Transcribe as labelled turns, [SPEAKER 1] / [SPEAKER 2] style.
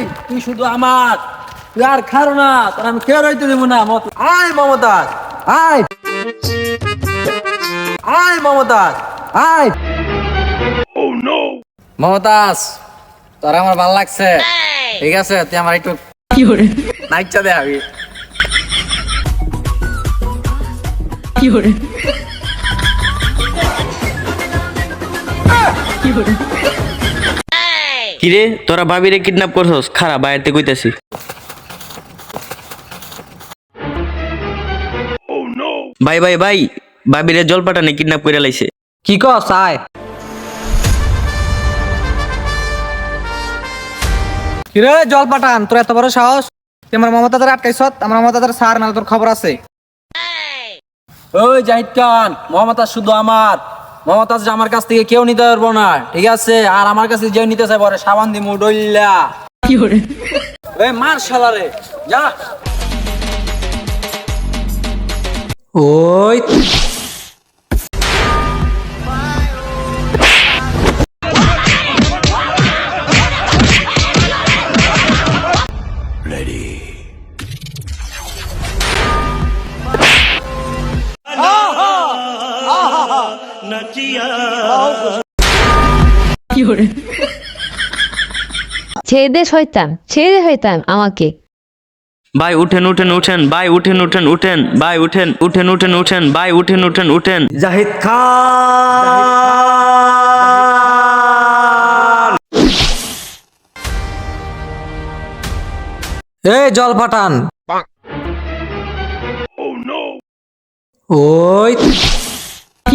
[SPEAKER 1] আয় তুই শুধু আমার। তুই আর খারো না তোর আমি কেউ রইতে দেবো না মত আয় মমতাজ। আয়। আয় মমতাজ। আয়। মমতাজ তোর আমার ভালো লাগছে। ঠিক আছে তুই আমার একটু নাইচা দে আমি
[SPEAKER 2] কিরে তোরা ভাবিরে কিডন্যাপ করছস? খারাপ বাইরেতে কইতাছি। ভাই ভাই ভাই ভাবিরে জল পাঠানে কিডন্যাপ করে লাইছে।
[SPEAKER 1] কি কস আয়।
[SPEAKER 3] কিরে জল পাঠান তোর এত বড় সাহস? তুই আমার মমতাদের আটকাইছত আমার মমতাদের সার না তোর খবর আছে।
[SPEAKER 1] ওই জাহিদ খান মমতাজ শুধু আমার। মমতাজ আমার কাছ থেকে কেউ নিতে পারব না ঠিক আছে? আর আমার কাছে যে নিতে চাই পরে সাবান দিমু ডইল্লা। ওই মার শালারে যা।
[SPEAKER 3] ওই
[SPEAKER 4] ছেড়ে দে শয়তান ছেড়ে দে শয়তান আমাকে।
[SPEAKER 2] ভাই উঠেন উঠেন উঠেন ভাই উঠেন উঠেন উঠেন ভাই উঠেন উঠেন উঠেন উঠেন ভাই উঠেন উঠেন উঠেন।
[SPEAKER 5] জাহিদ খান!
[SPEAKER 3] এই জল পাঠান ওই